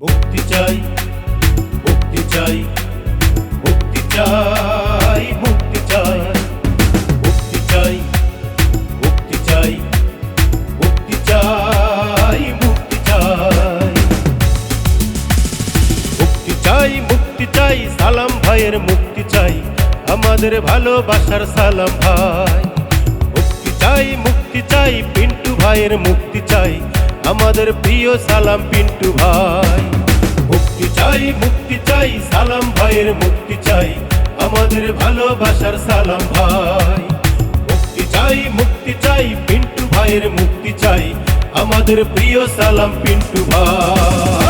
মুক্তি চাই মুক্তি চাই মুক্তি চাই মুক্তি চাই মুক্তি চাই মুক্তি চাই মুক্তি চাই মুক্তি চাই মুক্তি চাই মুক্তি চাই সালাম ভাইয়ের মুক্তি চাই আমাদের ভালোবাসার সালাম ভাই মুক্তি চাই মুক্তি চাই পিন্টু ভাইয়ের মুক্তি চাই আমাদের প্রিয় সালাম পিন্টু ভাই। মুক্তি চাই মুক্তি চাই, সালাম ভাইয়ের মুক্তি চাই, আমাদের ভালোবাসার সালাম ভাই। মুক্তি চাই মুক্তি চাই, পিন্টু ভাইয়ের মুক্তি চাই, আমাদের প্রিয় সালাম পিন্টু ভাই।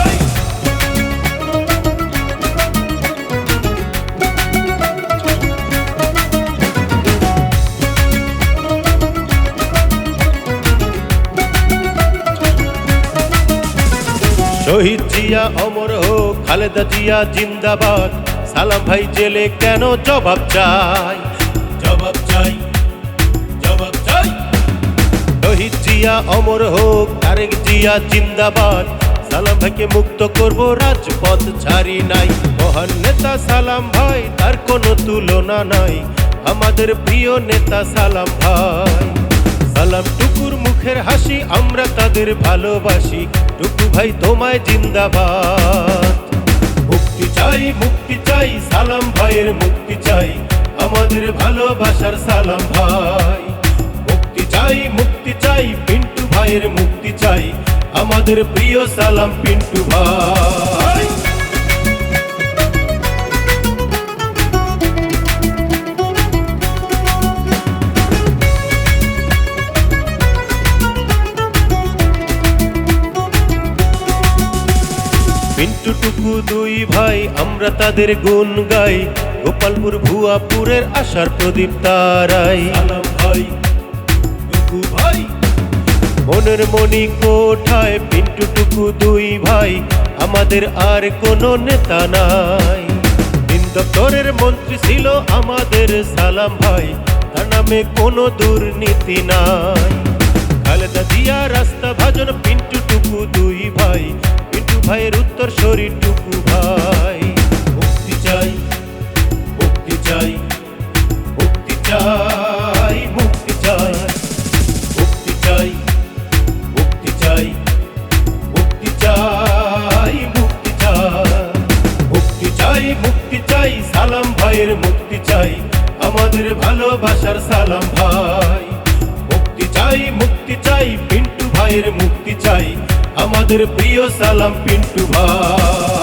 শহীদ জিয়া, অমর হোক, খালেদা জিয়া, জিন্দাবাদ। সালাম ভাই, জেলে কেন জবাব চাই? জবাব চাই জবাব চাই। শহীদ জিয়া, অমর হোক, তারেক জিয়া, জিন্দাবাদ। সালাম ভাইকে মুক্ত করব, রাজপথ ছাড়ি নাই। মহান নেতা, সালাম ভাই, তার কোনো তুলনা নাই। আমাদের প্রিয় নেতা, সালাম ভাই। সালাম টুকুর মুখের হাসি, আমরা তাদের ভালোবাসি। টুকু ভাই, তোমায় জিন্দাবাদ। মুক্তি চাই মুক্তি চাই, সালাম ভাইয়ের মুক্তি চাই। আমাদের ভালোবাসার সালাম ভাই। মুক্তি চাই মুক্তি চাই, পিন্টু ভাইয়ের মুক্তি চাই। আমাদের প্রিয় সালাম পিন্টু ভাই। পিন্টু টুকু দুই ভাই আমরা তাদের গুণ গাই। গোপালপুর ভুয়াপুরের আশার প্রদীপ তারাই। ভাই টুকু ভাই। মনের মনি কোঠায় পিন্টু টুকু দুই ভাই আমাদের আর কোনো নেতা নাই। দপ্তরের মন্ত্রী ছিল আমাদের সালাম ভাই তার নামে কোনো দুর্নীতি নাই। খালেদা জিয়া রাস্তা ভাজন পিন্টু টুকু দুই ভাই ভাইয়ের উত্তর শরীর টুকু ভাই ভক্তি চাই ভক্তি চাই ভক্তি চাই মুক্তি চাই ভক্তি চাই ভক্তি চাই ভক্তি চাই মুক্তি চাই ভক্তি চাই মুক্তি চাই সালাম ভাইয়ের মুক্তি চাই আমাদের ভালোবাসা আমাদের প্রিয় সালাম পিন্টু ভাই।